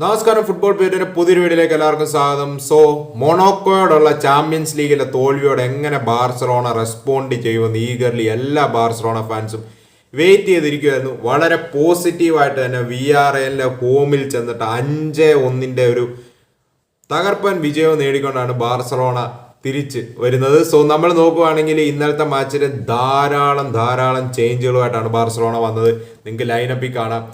നമസ്കാരം. ഫുട്ബോൾ പേരിന്റെ പുതിയൊരു വീഡിയോയിലേക്ക് എല്ലാവർക്കും സ്വാഗതം. സോ മൊണോക്കോയോടുള്ള ചാമ്പ്യൻസ് ലീഗിലെ തോൽവിയോട് എങ്ങനെ ബാർസലോണ റെസ്പോണ്ട് ചെയ്യുമെന്ന് ഈഗർലി എല്ലാ ബാർസലോണ ഫാൻസും വെയിറ്റ് ചെയ്തിരിക്കുമായിരുന്നു വളരെ പോസിറ്റീവായിട്ട് തന്നെ വി ആർ എല്ലിന്റെ ഹോമിൽ ചെന്നിട്ട് അഞ്ച് ഒന്നിന്റെ ഒരു തകർപ്പൻ വിജയവും നേടിക്കൊണ്ടാണ് ബാർസലോണ തിരിച്ച് വരുന്നത്. സോ നമ്മൾ നോക്കുകയാണെങ്കിൽ ഇന്നലത്തെ മാച്ചിൽ ധാരാളം ധാരാളം ചേഞ്ചുകളുമായിട്ടാണ് ബാർസലോണ വന്നത്. നിങ്ങൾക്ക് ലൈനപ്പിൽ കാണാം.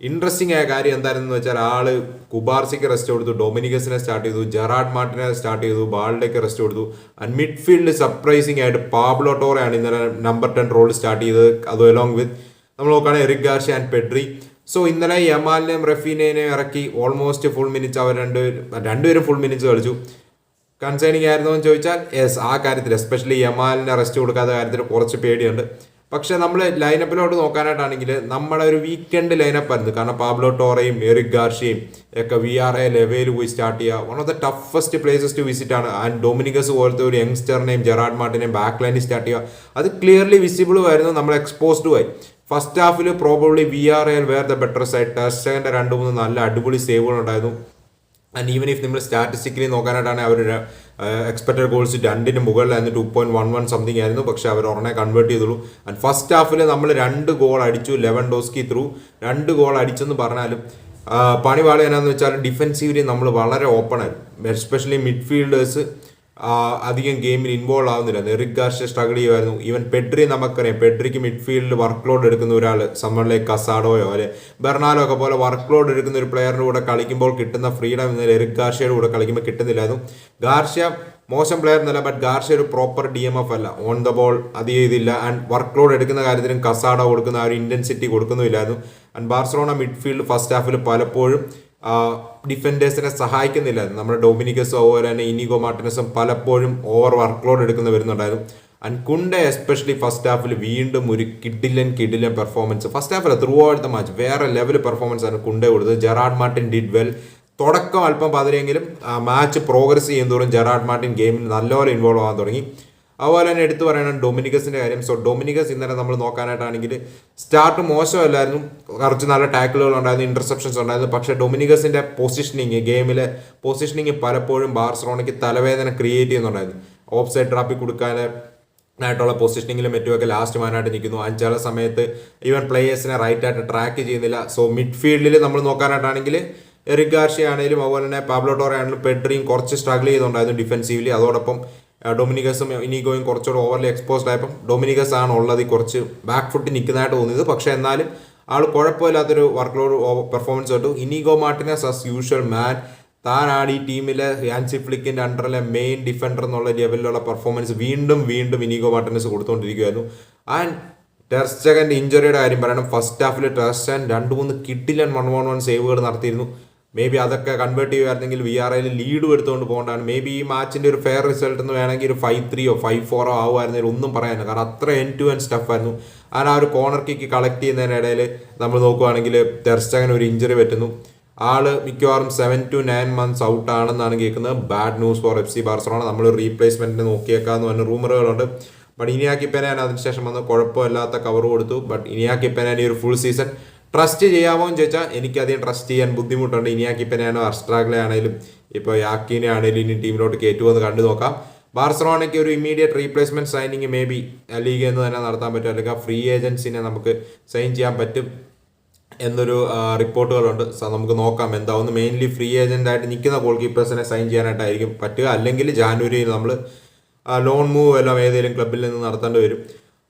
ഇൻട്രസ്റ്റിംഗ് ആയ കാര്യം എന്തായിരുന്നു വെച്ചാൽ ആൾ കുബാർസിക്ക് റെസ്റ്റ് കൊടുത്തു ഡൊമിനിക്കസിനെ സ്റ്റാർട്ട് ചെയ്തു ജെറാഡ് മാർട്ടിനെ സ്റ്റാർട്ട് ചെയ്തു ബാളിലേക്ക് റെസ്റ്റ് കൊടുത്തു. ആൻഡ് മിഡ്ഫീൽഡ് സർപ്രൈസിംഗ് ആയിട്ട് പാബ്ലോ ടോറയാണ് ഇന്നലെ നമ്പർ ടെൻ റോൾ സ്റ്റാർട്ട് ചെയ്തത്. അത് അലോങ് വിത്ത് നമ്മൾ നോക്കുകയാണെങ്കിൽ Eric Garcia and Pedri. So ഇന്നലെ യമാലിനെയും റഫീനെയും ഇറക്കി ഓൾമോസ്റ്റ് ഫുൾ മിനിറ്റ്സ് അവർ രണ്ട് രണ്ടുപേരും ഫുൾ മിനിറ്റ്സ് കളിച്ചു. കൺസേണിങ് ആയിരുന്നോ എന്ന് ചോദിച്ചാൽ യെസ് ആ കാര്യത്തിൽ എസ്പെഷ്യലി യമാലിനെ റെസ്റ്റ് കൊടുക്കാത്ത കാര്യത്തിൽ കുറച്ച് പേടിയുണ്ട്. പക്ഷെ നമ്മൾ ലൈനപ്പിലോട്ട് നോക്കാനായിട്ടാണെങ്കിൽ നമ്മുടെ ഒരു വീക്കെൻഡ് ലൈനപ്പ് ആയിരുന്നു. കാരണം പാബ്ലോ ടോറയും എറിക് ഗാർഷിയും ഒക്കെ വി ആർ എ ലെവയിൽ പോയി സ്റ്റാർട്ട് ചെയ്യുക. One of the toughest places to visit ആണ്. ആൻഡ് ഡൊമിനിക്കസ് പോലത്തെ ഒരു യങ്സ്റ്ററിനെയും ജെറാഡ് മാർട്ടിനെയും ബാക്ക് ലൈനിൽ സ്റ്റാർട്ട് ചെയ്യുക. അത് ക്ലിയർലി വിസിബിളും ആയിരുന്നു നമ്മൾ എക്സ്പോസ്ഡും ആയി. First Hafil probably we are all were the better side test second രണ്ട് മൂന്ന് നല്ല അടിപൊളി സേവുകൾ ഉണ്ടായിരുന്നു. ആൻഡ് ഈവൻ ഇഫ് നമ്മൾ സ്റ്റാറ്റിസ്റ്റിക്കലി നോക്കാനായിട്ടാണ് അവർ എക്സ്പെക്ടഡ് ഗോൾസ് രണ്ടിന് മുകളിലായിരുന്നു two point one one something ആയിരുന്നു. പക്ഷെ അവർ ഒരെണ്ണെ കൺവേർട്ട് ചെയ്തുള്ളൂ. ആൻഡ് ഫസ്റ്റ് ഹാഫിൽ നമ്മൾ രണ്ട് ഗോൾ അടിച്ചു ലെവൻ ഡോസ്കി ത്രൂ രണ്ട് ഗോൾ അടിച്ചെന്ന് പറഞ്ഞാലും ആ, പണി പാളി എന്നാന്ന് വെച്ചാൽ ഡിഫെൻസീവ്ലി നമ്മൾ വളരെ ഓപ്പൺ ആയിരുന്നു. എസ്പെഷ്യലി മിഡ്ഫീൽഡേഴ്സ് അധികം ഗെയിമിൽ ഇൻവോൾവ് ആവുന്നില്ല. എറിക് ഗാർഷ്യ സ്ട്രഗിൾ ചെയ്യുമായിരുന്നു ഈവൻ പെഡ്രി നമുക്കറിയാം. പെഡ്രിക്ക് മിഡ്ഫീൽഡിൽ വർക്ക് ലോഡ് എടുക്കുന്ന ഒരാൾ സമ്മറിലെ കസാഡോയോ അല്ലെ ബെർണാലോ ഒക്കെ പോലെ വർക്ക് ലോഡ് എടുക്കുന്ന ഒരു പ്ലെയറിന്റെ കൂടെ കളിക്കുമ്പോൾ കിട്ടുന്ന ഫ്രീഡം ഇന്നലെ എറിക് ഗാർഷ്യയുടെ കൂടെ കളിക്കുമ്പോൾ കിട്ടുന്നില്ലായിരുന്നു. ഗാർഷ്യ മോശം പ്ലെയർ എന്നല്ല ബട്ട് ഗാർഷ്യ ഒരു പ്രോപ്പർ ഡി എം എഫ് അല്ല. ഓൺ ദ ബോൾ അധികം ഇതില്ല. ആൻഡ് വർക്ക് ലോഡ് എടുക്കുന്ന കാര്യത്തിലും കസാഡോ കൊടുക്കുന്ന ആ ഒരു ഇന്റൻസിറ്റി കൊടുക്കുന്നുമില്ലായിരുന്നു. ആൻഡ് ബാർസലോണ മിഡ്ഫീൽഡ് ഫസ്റ്റ് ഹാഫിൽ പലപ്പോഴും ഡിഫൻഡേഴ്സിനെ സഹായിക്കുന്നില്ല. നമ്മുടെ ഡൊമിനിക്കസോ അതുപോലെ തന്നെ ഇനിഗോ മാർട്ടിനസും പലപ്പോഴും ഓവർ വർക്ക് ലോഡ് എടുക്കുന്ന വരുന്നുണ്ടായിരുന്നു. ആൻഡ് കുണ്ട എസ്പെഷ്യലി ഫസ്റ്റ് ഹാഫിൽ വീണ്ടും ഒരു കിഡിലൻ കിഡിലൻ പെർഫോമൻസ് ഫസ്റ്റ് ഹാഫിൽ ത്രൂ ഔട്ട് ദ മാച്ച് വേറെ ലെവൽ പെർഫോമൻസ് ആണ് കുണ്ട കൊടുത്തത്. ജെറാഡ് മാർട്ടിൻ ഡിഡ് വെൽ തുടക്കം അല്പം പതിരെങ്കിലും മാച്ച് പ്രോഗ്രസ് ചെയ്യുന്നതോറും ജെറാഡ് മാർട്ടിൻ ഗെയിമിൽ നല്ലപോലെ ഇൻവോൾവ് ആവാൻ തുടങ്ങി. അതുപോലെ തന്നെ എടുത്തു പറയണം ഡൊമിനിക്കസിന്റെ കാര്യം. സോ ഡൊമിനിക്കസ് ഇന്നലെ നമ്മൾ നോക്കാനായിട്ടാണെങ്കിൽ സ്റ്റാർട്ട് മോശമല്ലായിരുന്നു. കുറച്ച് നല്ല ടാക്കിളുകൾ ഉണ്ടായിരുന്നു ഇന്റർസെപ്ഷൻസ് ഉണ്ടായിരുന്നു. പക്ഷേ ഡൊമിനിക്കസിന്റെ പൊസിഷനിങ് ഗെയിമിലെ പൊസിഷനിങ് പലപ്പോഴും ബാർസലോണയ്ക്ക് തലവേദന ക്രിയേറ്റ് ചെയ്യുന്നുണ്ടായിരുന്നു. ഓഫ് സൈഡ് ട്രാപ്പിക് കൊടുക്കാൻ ആയിട്ടുള്ള പൊസിഷനിങ്ങിലും മറ്റുമൊക്കെ ലാസ്റ്റ് മാനായിട്ട് നിൽക്കുന്നു. അഞ്ചാല ചില സമയത്ത് ഈവൻ പ്ലേയേഴ്സിനെ റൈറ്റ് ആയിട്ട് ട്രാക്ക് ചെയ്യുന്നില്ല. സോ മിഡ്ഫീൽഡിൽ നമ്മൾ നോക്കാനായിട്ടാണെങ്കിൽ എറിക് ഗാർഷി ആണെങ്കിലും അതുപോലെ തന്നെ പാബ്ലോട്ടോറ ടോറെ ആണെങ്കിലും പെഡ്രിയും കുറച്ച് സ്ട്രഗിൾ ചെയ്തുണ്ടായിരുന്നു ഡിഫെൻസീവ്ലി അതോടൊപ്പം ഡൊമിനിക്കസും ഇനിഗോയും കുറച്ചുകൂടെ ഓവർലി എക്സ്പോസ്ഡ് ആയപ്പം ഡൊമിനിക്കസ് ആണ് ഉള്ളത് കുറച്ച് ബാക്ക് ഫുട്ട് നിൽക്കുന്നതായിട്ട് തോന്നിയത്. പക്ഷേ എന്നാലും ആൾ കുഴപ്പമില്ലാത്തൊരു വർക്ക് ലോഡ് പെർഫോമൻസ് കിട്ടു Inigo Martinez as usual man താനാണ് ഈ ടീമിലെ ഹാൻസി ഫ്ലിക്കിന്റെ അണ്ടറിലെ മെയിൻ ഡിഫൻഡർ എന്നുള്ള ലെവലിലുള്ള പെർഫോമൻസ് വീണ്ടും വീണ്ടും ഇനിഗോ മാർട്ടിനസ് കൊടുത്തുകൊണ്ടിരിക്കുകയായിരുന്നു ആൻഡ് ടെർസ്റ്റകന്റെ ഇഞ്ചുറിയുടെ കാര്യം പറയണം. ഫസ്റ്റ് ഹാഫിൽ ടെർസ്റ്റൻ രണ്ട് മൂന്ന് കിഡിലൻ വൺ വൺ വൺ സേവുകൾ നടത്തിയിരുന്നു. മേ ബി അതൊക്കെ കൺവേർട്ട് ചെയ്യുമായിരുന്നെങ്കിൽ വി ആർ ഐയിൽ ലീഡ് എടുത്തുകൊണ്ട് പോകേണ്ടതാണ്. മേ ബി ഈ മാച്ചിന്റെ ഒരു ഫെയർ റിസൾട്ട് എന്ന് വേണമെങ്കിൽ ഒരു ഫൈവ് ത്രീയോ ഫൈവ് ഫോറോ ആവുമായിരുന്നെങ്കിൽ ഒന്നും പറയാനില്ല. കാരണം അത്ര എൻ ടു എൻ സ്റ്റഫായിരുന്നു ആയിരുന്നു. ആ ഒരു കോർണർ കിക്ക് കളക്ട് ചെയ്യുന്നതിനിടയിൽ നമ്മൾ നോക്കുവാണെങ്കിൽ ടെർസ്റ്റകൻ ഒരു ഇഞ്ചറി പറ്റുന്നു. ആൾ മിക്കവാറും seven to nine months out ആണെന്നാണ് കേൾക്കുന്നത്. Bad news for F C Barcelona നമ്മൾ റീപ്ലേസ്മെന്റിന് നോക്കിയേക്കാന്ന് പറഞ്ഞ റൂമറുകളുണ്ട് ബട്ട് ഇനിയാക്കിപ്പനാൻ അതിനുശേഷം വന്ന് കുഴപ്പമില്ലാത്ത കവർ കൊടുത്തു. ബട്ട് ഇനിയാക്കിപ്പനാൻ ഈ ഒരു ഫുൾ സീസൺ ട്രസ്റ്റ് ചെയ്യാമോ എന്ന് ചോദിച്ചാൽ എനിക്കധികം ട്രസ്റ്റ് ചെയ്യാൻ ബുദ്ധിമുട്ടുണ്ട്. ഇനിയാക്കി പെനാനോ അർസ്ട്രാഗ്ലെ ആണെങ്കിലും ഇപ്പോൾ യാക്കിനെ ആണെങ്കിലും ഇനി ടീമിലോട്ട് കയറ്റുമെന്ന് കണ്ടു നോക്കാം. ബാർസലോണയ്ക്ക് ഒരു immediate replacement signing maybe league എന്ന് തന്നെ നടത്താൻ പറ്റും. അല്ലെങ്കിൽ ഫ്രീ ഏജൻസിനെ നമുക്ക് സൈൻ ചെയ്യാൻ പറ്റും എന്നൊരു റിപ്പോർട്ടുകളുണ്ട്. നമുക്ക് നോക്കാം എന്താവുന്നു. മെയിൻലി ഫ്രീ ഏജന്റ് ആയിട്ട് നിൽക്കുന്ന ഗോൾ കീപ്പേഴ്സിനെ സൈൻ ചെയ്യാനായിട്ടായിരിക്കും പറ്റുക. അല്ലെങ്കിൽ ജാനുവരിയിൽ നമ്മൾ ലോൺ മൂവ് എല്ലാം ഏതെങ്കിലും ക്ലബിൽ നിന്ന് നടത്തേണ്ടി വരും.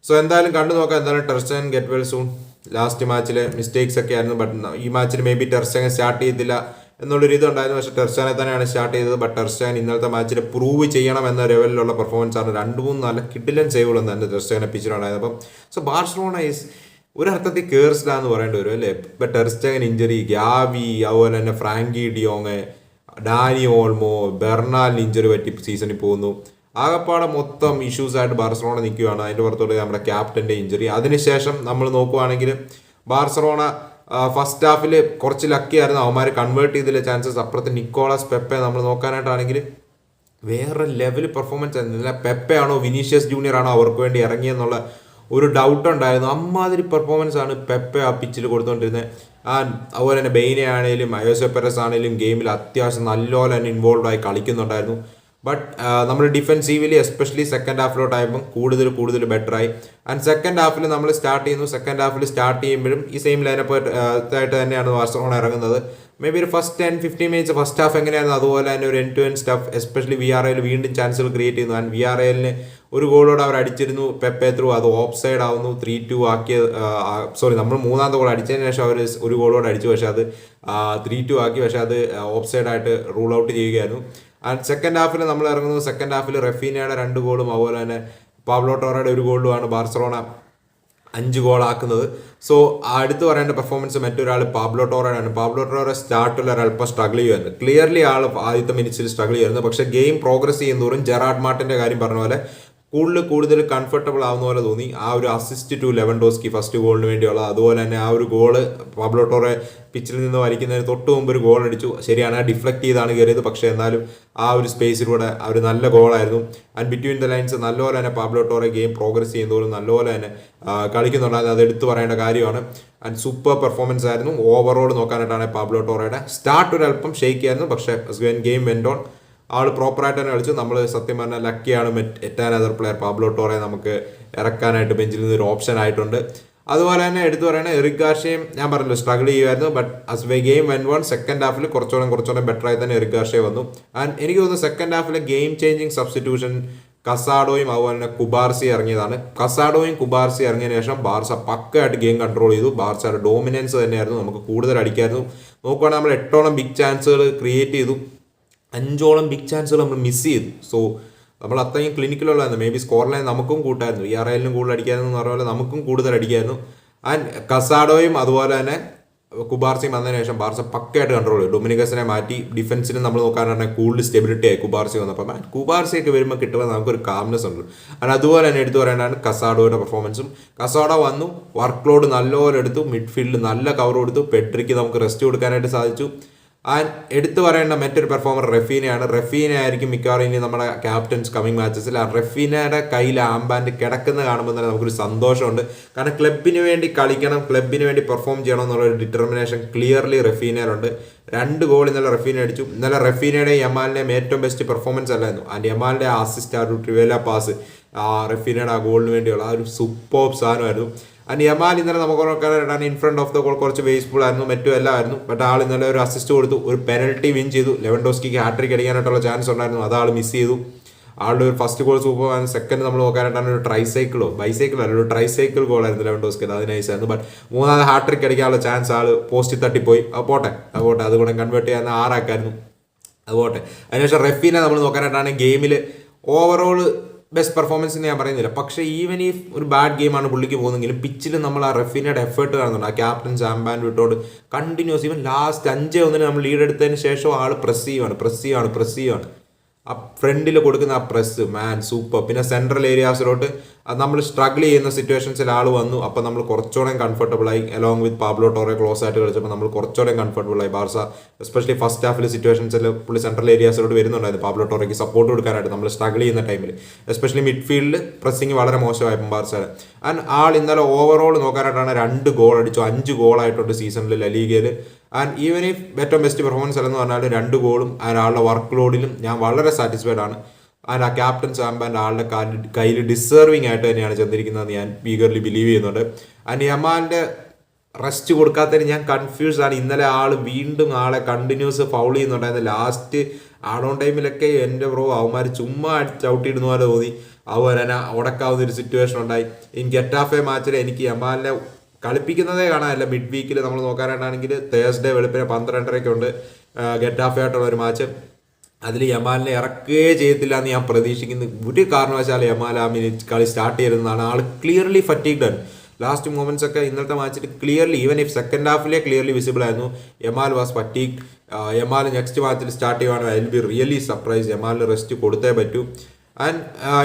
സോ എന്തായാലും കണ്ടു നോക്കാം. എന്തായാലും ടെർസ്റ്റൻ ഗെറ്റ് വെൽ സൂൺ ലാസ്റ്റ് മാച്ചിലെ മിസ്റ്റേക്സ് ഒക്കെ ആയിരുന്നു ബട്ട് ഈ മാച്ചിൽ മേ ബി ടെർസ്റ്റൻ സ്റ്റാർട്ട് ചെയ്തില്ല എന്നുള്ളൊരു ഇതുണ്ടായിരുന്നു. പക്ഷേ ടെർസ്റ്റാനെ തന്നെയാണ് സ്റ്റാർട്ട് ചെയ്തത്. ബട്ട് ടെർസ്റ്റാൻ ഇന്നലത്തെ മാച്ചിൽ പ്രൂവ് ചെയ്യണം എന്ന ലെവലിലുള്ള പെർഫോമൻസ് ആണ്. രണ്ട് മൂന്ന് നല്ല കിഡിലൻ സേവുകളൊന്നും തന്നെ ടെർസ്റ്റാനെ പിച്ചിലുണ്ടായത് അപ്പം സോ ബാർസലോണ ഈസ് ഒരു അർത്ഥത്തിൽ കേഴ്സ്ഡ് എന്ന് പറയേണ്ടി വരും അല്ലേ? ഇപ്പം ടെർസ്റ്റഗൻ ഇഞ്ചറി ഗ്യാവി അതുപോലെ തന്നെ Frenkie de Jong Dani Olmo ബെർണാലിന് injury പറ്റി സീസണിൽ പോകുന്നു. ആകപ്പാടെ മൊത്തം ഇഷ്യൂസ് ആയിട്ട് ബാർസലോണ നിൽക്കുകയാണ്. അതിന്റെ പുറത്തോട്ട് നമ്മുടെ ക്യാപ്റ്റന്റെ ഇഞ്ചറി അതിനുശേഷം നമ്മൾ നോക്കുവാണെങ്കിൽ ബാർസലോണ ഫസ്റ്റ് ഹാഫിൽ കുറച്ച് ലക്കി ആയിരുന്നു. അവന്മാർ കൺവേർട്ട് ചെയ്തില്ല ചാൻസസ് അപ്പുറത്ത് നിക്കോളാസ് പെപ്പെ നമ്മൾ നോക്കാനായിട്ടാണെങ്കിൽ വേറെ ലെവൽ പെർഫോമൻസ് ആയിരുന്നില്ല പെപ്പെ വിനീഷ്യസ് ജൂനിയർ ആണോ അവർക്ക് വേണ്ടി ഇറങ്ങിയെന്നുള്ള ഒരു ഡൗട്ട് ഉണ്ടായിരുന്നു. അമ്മാതിരി പെർഫോമൻസ് ആണ് പെപ്പെ ആ പിച്ചിൽ കൊടുത്തുകൊണ്ടിരുന്നത് ആ അതുപോലെ തന്നെ ബെയിനെ ആണെങ്കിലും അയോസെപ്പറസ് ആണെങ്കിലും ഗെയിമിൽ അത്യാവശ്യം നല്ലപോലെ തന്നെ ഇൻവോൾവ് ആയി കളിക്കുന്നുണ്ടായിരുന്നു. ബട്ട് നമ്മൾ ഡിഫെൻസീവലി എസ്പെഷ്യലി സെക്കൻഡ് ഹാഫിലോട്ടായപ്പം കൂടുതൽ കൂടുതൽ ബെറ്റർ ആയി. ആൻഡ് സെക്കൻഡ് ഹാഫിൽ നമ്മൾ സ്റ്റാർട്ട് ചെയ്യുന്നു. സെക്കൻഡ് ഹാഫിൽ സ്റ്റാർട്ട് ചെയ്യുമ്പോഴും ഈ സെയിം ലൈനപ്പ് ആയിട്ട് തന്നെയാണ് ബാർസലോണ ഇറങ്ങുന്നത്. മേ ബി ഒരു first ten fifteen minutes first half എങ്ങനെയായിരുന്നു? അതുപോലെ തന്നെ ഒരു end to end stuff especially V R L വീണ്ടും ചാൻസുകൾ ക്രിയേറ്റ് ചെയ്യുന്നു. ആൻഡ് വി ആർ എല്ലിന് ഒരു ഗോളോട് അവർ അടിച്ചിരുന്നു. പെപ്പെ ത്രൂ അത് ഓഫ് സൈഡ് ആവുന്നു. ത്രീ ടു ആക്കിയ സോറി നമ്മൾ മൂന്നാമത്തെ ഗോൾ അടിച്ചതിന് ശേഷം അവർ ഒരു ഗോളോട് അടിച്ചു. പക്ഷേ അത് ത്രീ ടു ആക്കി. പക്ഷേ അത് ഓഫ് സൈഡ് ആയിട്ട് റൂൾ ഔട്ട് ചെയ്യുകയായിരുന്നു. ആൻഡ് സെക്കൻഡ് ഹാഫിൽ നമ്മൾ ഇറങ്ങുന്നു. സെക്കൻഡ് ഹാഫിൽ റഫീനയുടെ രണ്ട് ഗോളും അതുപോലെ തന്നെ പാബ്ലോ ടോറയുടെ ഒരു ഗോളുമാണ് ബാർസലോണ അഞ്ച് ഗോളാക്കുന്നത് സോ അടുത്ത് പറയേണ്ട പെർഫോമൻസ് മറ്റൊരാൾ പാബ്ലോ ടോറയാണ് പാബ്ലോ ടോറ സ്റ്റാർട്ടിൽ അല്പം സ്ട്രഗിൾ ചെയ്യുമായിരുന്നു ക്ലിയർലി ആൾ ആദ്യത്തെ മിനിറ്റ്സിൽ സ്ട്രഗിൾ ചെയ്യുമായിരുന്നു പക്ഷേ ഗെയിം പ്രോഗ്രസ് ചെയ്യുന്നതോറും ജെറാഡ് മാർട്ടിന്റെ കാര്യം പറഞ്ഞ പോലെ കൂടുതൽ കൂടുതൽ കംഫർട്ടബിൾ ആവുന്ന പോലെ തോന്നി. ആ ഒരു assist to Lewandowski first ഗോളിന് വേണ്ടിയുള്ള. അതുപോലെ തന്നെ ആ ഒരു ഗോൾ പബ്ലോട്ടോറെ ടോറെ പിച്ചിൽ നിന്ന് വലിക്കുന്നതിന് തൊട്ട് മുമ്പ് ഒരു ഗോൾ അടിച്ചു. ശരിയാണ് ഡിഫ്ലക്ട് ചെയ്താണ് കയറിയത് പക്ഷേ എന്നാലും ആ ഒരു സ്പേസിലൂടെ ആ ഒരു നല്ല ഗോളായിരുന്നു ആൻഡ് ബിറ്റ്വീൻ ദ ലൈൻസ് നല്ലപോലെ തന്നെ പാബ്ലോട്ടോറെ ഗെയിം പ്രോഗ്രസ് ചെയ്യുന്നതോറും നല്ലപോലെ തന്നെ കളിക്കുന്നുണ്ടായിരുന്നു. അത് എടുത്തു പറയേണ്ട കാര്യമാണ്. ആൻഡ് സൂപ്പർ പെർഫോമൻസ് ആയിരുന്നു. ഓവറോൾ നോക്കാനായിട്ടാണ് പാബ്ലോട്ടോറയുടെ സ്റ്റാർട്ട് ഒരു അല്പം ഷെയ്ക്ക് ആയിരുന്നു. പക്ഷേ ഗെയിം വെൻഡ് ഓൺ ആൾ പ്രോപ്പറായിട്ട് തന്നെ കളിച്ചു. നമ്മൾ സത്യം പറഞ്ഞാൽ ലക്കിയാണ് എറ്റാൻ അതർ പ്ലെയർ പാബ്ലോ ടോറെ നമുക്ക് ഇറക്കാനായിട്ട് ബെഞ്ചിൽ നിന്ന് ഒരു ഓപ്ഷൻ ആയിട്ടുണ്ട്. അതുപോലെ തന്നെ എടുത്തു പറയുന്നത് എറിക് ഗാർഷയും ഞാൻ പറഞ്ഞല്ലോ സ്ട്രഗിൾ ചെയ്യുമായിരുന്നു but as the game went on second ഹാഫിൽ കുറച്ചുകൂടെ കുറച്ചുകൂടെ ബെറ്റർ ആയി തന്നെ എറിക് ഗാർഷയെ വന്നു. ആൻഡ് എനിക്ക് തോന്നുന്നു സെക്കൻഡ് ഹാഫിലെ ഗെയിം ചേഞ്ചിങ് സബ്സ്റ്റിറ്റ്യൂഷൻ കസാഡോയും അതുപോലെ തന്നെ കുബാർസി ഇറങ്ങിയതാണ്. കസാഡോയും കുബാർസി ഇറങ്ങിയതിന് ശേഷം ബാർസ പക്കയായിട്ട് ഗെയിം കൺട്രോൾ ചെയ്തു. ബാർസയുടെ ഡോമിനൻസ് തന്നെയായിരുന്നു. നമുക്ക് കൂടുതൽ അടിക്കായിരുന്നു. നോക്കുവാണെങ്കിൽ നമ്മൾ എട്ടോളം ബിഗ് ചാൻസുകൾ ക്രിയേറ്റ് ചെയ്തു. അഞ്ചോളം ബിഗ് ചാൻസുകൾ നമ്മൾ മിസ് ചെയ്തു. സോ നമ്മൾ അത്രയും ക്ലിനിക്കിലുള്ളതായിരുന്നു മേ ബി സ്കോർ ലൈൻ നമുക്കും കൂട്ടായിരുന്നു. ഇ ആർ എല്ലിനും കൂടുതൽ അടിക്കായിരുന്നു എന്ന് പറഞ്ഞ പോലെ നമുക്കും കൂടുതൽ അടിക്കായിരുന്നു. ആൻഡ് കസാഡോയും അതുപോലെ തന്നെ കുബാർസിയും വന്നതിന് ശേഷം ബാർസ പക്കയായിട്ട് കൺട്രോൾ ചെയ്തു. ഡൊമിനിക്കസിനെ മാറ്റി ഡിഫൻസിന് നമ്മൾ നോക്കാനാണ് കൂടുതൽ സ്റ്റെബിലിറ്റി ആയി കുബാർസി വന്നപ്പോൾ ആൻഡ് കുബാർസിയൊക്കെ വരുമ്പോൾ കിട്ടുമ്പോൾ നമുക്കൊരു കാംനെസ് ഉണ്ട്. ആൻഡ് അതുപോലെ തന്നെ എടുത്തു പറയേണ്ടതാണ് കസാഡോയുടെ പെർഫോമൻസും കസാഡോ വന്നു. വർക്ക് ലോഡ് നല്ലപോലെ എടുത്തു. മിഡ്ഫീൽഡ് നല്ല കവർ കൊടുത്തു. പെട്രിക്ക് നമുക്ക് റെസ്റ്റ് കൊടുക്കാനായിട്ട് സാധിച്ചു. ആൻഡ് എടുത്തു പറയേണ്ട മറ്റൊരു പെർഫോമർ റഫീനയാണ്. റഫീന ആയിരിക്കും മിക്കവാറും ഇനി നമ്മുടെ ക്യാപ്റ്റൻസ് കമ്മിങ് മാച്ചസിൽ ആ റഫീനയുടെ കയ്യിൽ ആംബാൻഡ് കിടക്കുന്ന കാണുമ്പോൾ തന്നെ നമുക്കൊരു സന്തോഷമുണ്ട്. കാരണം ക്ലബിന് വേണ്ടി കളിക്കണം ക്ലബിന് വേണ്ടി പെർഫോം ചെയ്യണം എന്നുള്ള ഒരു ഡിറ്റർമിനേഷൻ ക്ലിയർലി റഫീനയിലുണ്ട്. രണ്ട് ഗോൾ ഇന്നലെ റഫീന അടിച്ചു. ഇന്നലെ റഫീനയുടെയും യമാലിന്റെയും ഏറ്റവും ബെസ്റ്റ് പെർഫോമൻസ് അല്ലായിരുന്നു. ആൻഡ് യമാലിന്റെ അസിസ്റ്റ് ആ ഒരു ട്രിവേല പാസ് ആ റഫീനയുടെ ആ ഗോളിന് വേണ്ടിയുള്ള ആ ഒരു സൂപ്പർ സാധനമായിരുന്നു. ആൻഡ് യമാൽ ഇന്നലെ നമുക്ക് നോക്കാനായിട്ടാണ് in front of the goal കുറച്ച് വേസ്റ്റ്ഫുൾ ആയിരുന്നു മറ്റും എല്ലാം ആയിരുന്നു. ബട്ട് ആൾ ഇന്നലെ ഒരു അസിസ്റ്റ് കൊടുത്തു ഒരു പെനൽറ്റി വിൻ ചെയ്തു. ലെവൻ ഡോസ്കിക്ക് ഹാട്രിക് അടിക്കാനായിട്ടുള്ള ചാൻസ് ഉണ്ടായിരുന്നു അത് ആൾ മിസ് ചെയ്തു. ആളുടെ ഒരു ഫസ്റ്റ് ഗോൾ സൂപ്പർ ആയിരുന്നു സെക്കൻഡ് നമ്മൾ നോക്കാനായിട്ടാണ് ഒരു ട്രൈ സൈക്കിളോ ബൈസൈക്കിളോ അല്ല ഒരു ട്രൈ സൈക്കിൾ ഗോൾ ആയിരുന്നു ലെവൻ ഡോസ്കി അത് നൈസായിരുന്നു ബട്ട് മൂന്നാമത് ഹാട്രിക് അടിക്കാനുള്ള ചാൻസ് ആൾ പോസ്റ്റിൽ തട്ടിപ്പോയി. അത് പോട്ടെ അത് പോട്ടെ അതുകൊണ്ട് കൺവേർട്ട് ചെയ്യാൻ ആറാക്കായിരുന്നു. അത് പോട്ടെ. അതിനുശേഷം റെഫീനെ നമ്മൾ നോക്കാനായിട്ടാണ് ഗെയിമിൽ ഓവറോൾ ബെസ്റ്റ് പെർഫോമൻസ് എന്ന് ഞാൻ പറയുന്നില്ല. പക്ഷേ ഈവൻ ഈ ഒരു ബാഡ് ഗെയിമാണ് പുള്ളിക്ക് പോകുന്നെങ്കിലും പിച്ചിൽ നമ്മൾ ആ റഫീനയുടെ എഫേർട്ട് കാണുന്നുണ്ട്. ആ ക്യാപ്റ്റൻ സാംബാൻ വിട്ടോട് കണ്ടിന്യൂസ് ഈവൻ ലാസ്റ്റ് അഞ്ചേ ഒന്നിന് നമ്മൾ ലീഡ് എടുത്തതിന് ശേഷം ആൾ പ്രസ് ചെയ്യുവാണ് പ്രസ് ചെയ്യുവാണ് പ്രസ് ചെയ്യുവാണ്. ആ ഫ്രണ്ടിൽ കൊടുക്കുന്ന ആ പ്രസ് മാൻ സൂപ്പർ പിന്നെ സെൻട്രൽ ഏരിയാസിലോട്ട് നമ്മൾ സ്ട്രഗിൾ ചെയ്യുന്ന സിറ്റുവേഷൻസിൽ ആൾ വന്നു. അപ്പോൾ നമ്മൾ കുറച്ചുകൂടെ കംഫർട്ടബിൾ ആയി. Along with Pablo Torre close ആയിട്ട് കളിച്ചപ്പോൾ നമ്മൾ കുറച്ചുകൂടെ കംഫർട്ടബിൾ ആയി. ബാർസ എസ്പെഷ്യലി ഫസ്റ്റ് ഹാഫിൽ സിറ്റുവേഷൻസിൽ പുള്ളി സെൻട്രൽ ഏരിയാസിലോട്ട് വരുന്നുണ്ടായിരുന്നു. പാബ്ലോ ടോറയ്ക്ക് സപ്പോർട്ട് കൊടുക്കാനായിട്ട് നമ്മൾ സ്ട്രഗിൾ ചെയ്യുന്ന ടൈമിൽ എസ്പെഷ്യലി മിഡ്ഫീൽഡിൽ പ്രസ്സിങ് വളരെ മോശമായപ്പോൾ ബാർസയുടെ ആൻഡ് ആൾ ഇന്നലെ ഓവറോൾ നോക്കാനായിട്ടാണ് രണ്ട് ഗോൾ അടിച്ചു. അഞ്ച് ഗോളായിട്ടുണ്ട് സീസണിൽ ലലീഗയിൽ ആൻഡ് ഈവൻ ഈ ഏറ്റവും ബെസ്റ്റ് പെർഫോമൻസ് അല്ലെന്ന് പറഞ്ഞാൽ രണ്ട് ഗോളും ആളുടെ വർക്ക് ലോഡിലും ഞാൻ വളരെ സാറ്റിസ്ഫൈഡ് ആണ്. ആൻഡ് ആ ക്യാപ്റ്റൻ ചാമ്പാന്റെ ആളുടെ കയ്യിൽ ഡിസേർവിംഗ് ആയിട്ട് തന്നെയാണ് ചെന്നിരിക്കുന്നതെന്ന് ഞാൻ ബീഗർലി ബിലീവ് ചെയ്യുന്നുണ്ട്. ആൻഡ് യമാലിന്റെ റെസ്റ്റ് കൊടുക്കാത്തതിന് ഞാൻ കൺഫ്യൂസ് ആണ്. ഇന്നലെ ആൾ വീണ്ടും ആളെ കണ്ടിന്യൂസ് ഫൗൾ ചെയ്യുന്നുണ്ടായിരുന്നു. ലാസ്റ്റ് ആണോൺ ടൈമിലൊക്കെ എന്റെ ബ്രോ അവന്മാർ ചുമ്മാ ചവിട്ടിയിടുന്ന പോലെ തോന്നി. അതുപോലെ തന്നെ ഉടക്കാവുന്ന ഒരു സിറ്റുവേഷൻ ഉണ്ടായി. ഇൻ ഗെറ്റാഫെ മാച്ചിൽ എനിക്ക് യമാലിനെ കളിപ്പിക്കുന്നതേ കാണാനല്ല മിഡ് വീക്കിൽ നമ്മൾ നോക്കാനായിട്ടാണെങ്കിൽ തേഴ്സ്ഡേ വെളുപ്പിനെ പന്ത്രണ്ടരയ്ക്കുണ്ട് ഗെറ്റാഫെ ആയിട്ടുള്ള ഒരു മാച്ച് അതിൽ യമാലിനെ ഇറക്കുകയേ ചെയ്യത്തില്ല എന്ന് ഞാൻ പ്രതീക്ഷിക്കുന്നു. ഒരു കാരണവശാലും യമാൽ ആ മിനിറ്റ് കളി സ്റ്റാർട്ട് ചെയ്തിരുന്നതാണ് ആൾ ക്ലിയർലി ഫറ്റീഗ്ഡ് ആണ്. ലാസ്റ്റ് മൂമെന്റ്സ് ഒക്കെ ഇന്നത്തെ മാച്ചിൽ ക്ലിയർലി ഈവൻ ഇഫ് സെക്കൻഡ് ഹാഫിലെ ക്ലിയർലി വിസിബിൾ ആയിരുന്നു Yamal was fatigued Yamal next മാച്ചിൽ സ്റ്റാർട്ട് ചെയ്യുവാണെങ്കിൽ ഐ ബി റിയലി സർപ്രൈസ് യമാലിന് റെസ്റ്റ് കൊടുത്തേ പറ്റൂ. ആൻഡ്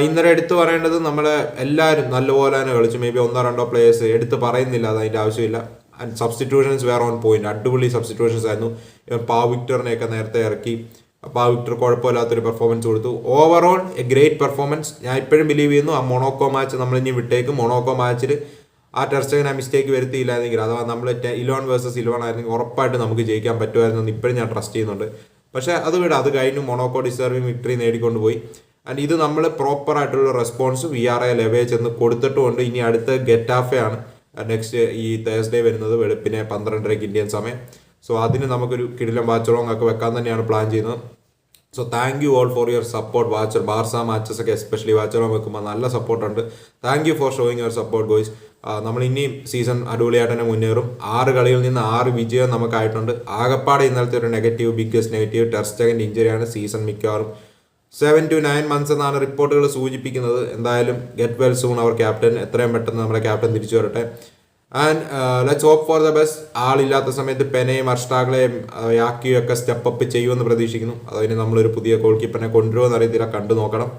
ഇന്നലെ എടുത്തു പറയേണ്ടത് നമ്മൾ എല്ലാവരും നല്ലപോലെ തന്നെ കളിച്ചു. മേ ബി ഒന്നോ രണ്ടോ പ്ലേയേഴ്സ് എടുത്ത് പറയുന്നില്ല അത് അതിന്റെ ആവശ്യമില്ല. ആൻഡ് സബ്സ്റ്റിറ്റ്യൂഷൻസ് വേറെ ഓൺ പോയിന്റ് അടിപൊളി സബ്സ്റ്റിറ്റ്യൂഷൻസ് ആയിരുന്നു. പാവ് വിക്ടറിനെയൊക്കെ നേരത്തെ ഇറക്കി. പാ വിക്ടർ കുഴപ്പമില്ലാത്തൊരു പെർഫോമൻസ് കൊടുത്തു. ഓവറോൾ എ ഗ്രേറ്റ് പെർഫോമൻസ് ഞാൻ ഇപ്പോഴും ബിലീവ് ചെയ്യുന്നു ആ മൊണോക്കോ മാച്ച് നമ്മൾ ഇനി വിട്ടേക്കും മൊണോക്കോ മാച്ചിൽ ആ ടെർസ്റ്റഗൻ ആ മിസ്റ്റേക്ക് വരുത്തിയില്ലായിരുന്നെങ്കിൽ അഥവാ നമ്മൾ ഇലോൺ വേഴ്സസ് ഇലോൺ ആയിരുന്നെങ്കിൽ ഉറപ്പായിട്ട് നമുക്ക് ജയിക്കാൻ പറ്റുമായിരുന്നു എന്ന് ഇപ്പോഴും ഞാൻ ട്രസ്റ്റ് ചെയ്യുന്നുണ്ട്. പക്ഷേ അത് വിട അത് കഴിഞ്ഞു മൊണോക്കോ ഡിസർവിങ് വിക്ടറി നേടിക്കൊണ്ട് പോയി ആൻഡ് ഇത് നമ്മൾ പ്രോപ്പർ ആയിട്ടുള്ള റെസ്പോൺസ് വി ആർ എ ലെവേ ചെന്ന് കൊടുത്തിട്ടുമുണ്ട്. ഇനി അടുത്ത ഗെറ്റാഫെ ആണ്. നെക്സ്റ്റ് ഈ തേഴ്സ്ഡേ വരുന്നത് വെളുപ്പിനെ പന്ത്രണ്ടരയ്ക്ക് ഇന്ത്യൻ സമയം. സോ അതിന് നമുക്കൊരു കിടിലം വാച്ചറോങ് ഒക്കെ വെക്കാൻ തന്നെയാണ് പ്ലാൻ ചെയ്യുന്നത്. So thank you all for your support watcher Barca matches ഒക്കെ എസ്പെഷ്യലി വാച്ചറോങ് വെക്കുമ്പോൾ നല്ല സപ്പോർട്ടുണ്ട് thank you for showing your support boys നമ്മൾ ഇനിയും സീസൺ അടിപൊളിയായിട്ട് തന്നെ മുന്നേറും. ആറ് കളിയിൽ നിന്ന് ആറ് വിജയം നമുക്കായിട്ടുണ്ട്. ആകപ്പാടെ ഇന്നലത്തെ ഒരു നെഗറ്റീവ് ബിഗ്ഗസ്റ്റ് നെഗറ്റീവ് ടെർസ്റ്റഗന്റെ ഇഞ്ചുറിയാണ് സീസൺ മിക്കവാറും. സെവൻ ടു നയൻ മന്ത്സ് എന്നാണ് റിപ്പോർട്ടുകൾ സൂചിപ്പിക്കുന്നത്. എന്തായാലും ഗെറ്റ് വെൽ സൂൺ അവർ ക്യാപ്റ്റൻ എത്രയും പെട്ടെന്ന് നമ്മുടെ ക്യാപ്റ്റൻ തിരിച്ചു വരട്ടെ. And let's hope for the best ആളില്ലാത്ത സമയത്ത് പെനയും അർഷ്ടാകളെയും യാക്കിയും ഒക്കെ സ്റ്റെപ്പ് അപ്പ് ചെയ്യുമെന്ന് പ്രതീക്ഷിക്കുന്നു. അതിന് നമ്മളൊരു പുതിയ ഗോൾ കീപ്പറിനെ കൊണ്ടുവരുമെന്ന് അറിയത്തില്ല. കണ്ടു നോക്കണം.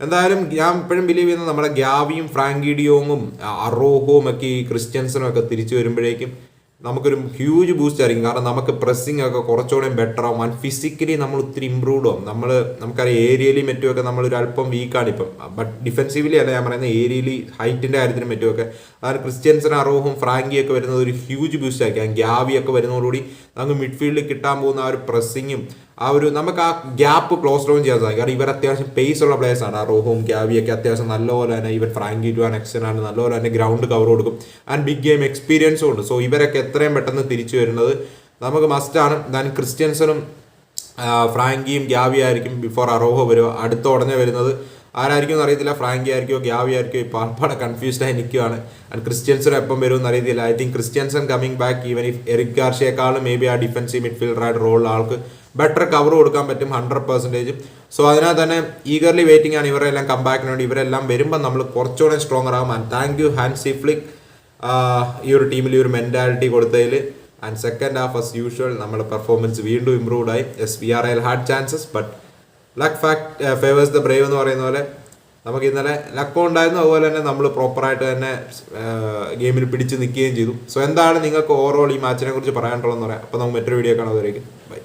എന്തായാലും ഞാൻ ഇപ്പോഴും ബിലീവ് ചെയ്യുന്നത് നമ്മുടെ ഗ്യാവിയും ഫ്രാങ്കിഡിയോങ്ങും അറോഹവും ഒക്കെ ഈ ക്രിസ്ത്യൻസനും ഒക്കെ തിരിച്ചു വരുമ്പോഴേക്കും നമുക്കൊരു ഹ്യൂജ് ബൂസ്റ്റ് ആയിരിക്കും. കാരണം നമുക്ക് പ്രസ്സിംഗ് ഒക്കെ കുറച്ചുകൂടെ ബെറ്റർ ആവും. ആൻഡ് ഫിസിക്കലി നമ്മൾ ഒത്തിരി ഇമ്പ്രൂവ്ഡ് ആവും. നമ്മൾ നമുക്കറിയാം ഏരിയലി മറ്റുമൊക്കെ നമ്മൾ ഒരു അല്പം വീക്കാണ് ഇപ്പം. ബട്ട് ഡിഫെൻസീവ്ലി അല്ല ഞാൻ പറയുന്നത് ഏരിയലി ഹൈറ്റിന്റെ കാര്യത്തിനും മറ്റുമൊക്കെ അതായത് ക്രിസ്ത്യൻസനും അറോഹും ഫ്രാങ്കിയൊക്കെ വരുന്നത് ഒരു ഹ്യൂജ് ബൂസ്റ്റ് ആയിരിക്കും. ഗ്യാവിയൊക്കെ വരുന്നതോടുകൂടി നമുക്ക് മിഡ്ഫീൽഡിൽ കിട്ടാൻ പോകുന്ന ആ ഒരു പ്രസ്സിങ്ങും ആ ഒരു നമുക്ക് ആ ഗ്യാപ്പ് ക്ലോസ് ഡൗൺ ചെയ്യാൻ സാധിക്കും. കാരണം ഇവർ അത്യാവശ്യം പേസ് ഉള്ള പ്ലേയേഴ്സ് ആണ്. ആ റോഹും ഗ്യാവിയൊക്കെ അത്യാവശ്യം നല്ലപോലെ തന്നെ ഇവർ ഫ്രാങ്കി എക്സൻ ആണ് നല്ലപോലെ തന്നെ ഗ്രൗണ്ട് കവർ കൊടുക്കും. ആൻഡ് ബിഗ് ഗെയിം എക്സ്പീരിയൻസും ഉണ്ട്. സോ ഇവരൊക്കെ എത്രയും പെട്ടെന്ന് തിരിച്ചു വരുന്നത് നമുക്ക് മസ്റ്റാണ് ദാൻ ക്രിസ്ത്യൻസനും ഫ്രാങ്കിയും ഗ്യാവി ആയിരിക്കും ബിഫോർ അറോഹോ വരുമോ അടുത്ത ഉടനെ വരുന്നത് ആരായിരിക്കും എന്നറിയത്തില്ല. ഫ്രാങ്കി ആയിരിക്കോ ഗ്യാവി ആയിരിക്കോ ഇപ്പോൾ ആൾപ്പാടെ കൺഫ്യൂസ്ഡ് ആയി നിൽക്കുകയാണ്. ആൻഡ് ക്രിസ്ത്യൻസൺ എപ്പം വരും എന്ന് അറിയത്തില്ല I think Christensen coming back even if Eric ഗാർഷ്യയെക്കാളും maybe ആ ഡിഫൻസീവ് മിഡ്ഫീൽഡറായിട്ട് റോളിൽ ആൾക്ക് ബെറ്റർ കവർ കൊടുക്കാൻ പറ്റും ഹൺഡ്രഡ് പെർസെന്റേജ് സോ അതിനാൽ തന്നെ ഈഗർലി വെയിറ്റിംഗ് ആണ് ഇവരെല്ലാം കമ്പാക്കിന് വേണ്ടി. ഇവരെല്ലാം വരുമ്പോൾ നമ്മൾ കുറച്ചുകൂടെ സ്ട്രോങ്ങർ ആകും and thank you Hansi Flick ഈ ഒരു ടീമിൽ ഈ ഒരു mentality കൊടുത്തതിൽ and second half as usual നമ്മുടെ പെർഫോമൻസ് വീണ്ടും ഇമ്പ്രൂവ്ഡ് ആയി. As we are I had chances but luck fact favours the brave എന്ന് പറയുന്ന പോലെ നമുക്ക് ഇന്നലെ ലക്കും ഉണ്ടായിരുന്നു. അതുപോലെ തന്നെ നമ്മൾ പ്രോപ്പറായിട്ട് തന്നെ ഗെയിമിൽ പിടിച്ച് നിൽക്കുകയും ചെയ്തു. സോ എന്താണ് നിങ്ങൾക്ക് ഓവറോൾ ഈ മാച്ചിനെ കുറിച്ച് പറയാനുള്ളതെന്ന് പറയാം. അപ്പോൾ നമുക്ക് മറ്റൊരു വീഡിയോ കാണാം. അതുവരേക്കും. ബൈ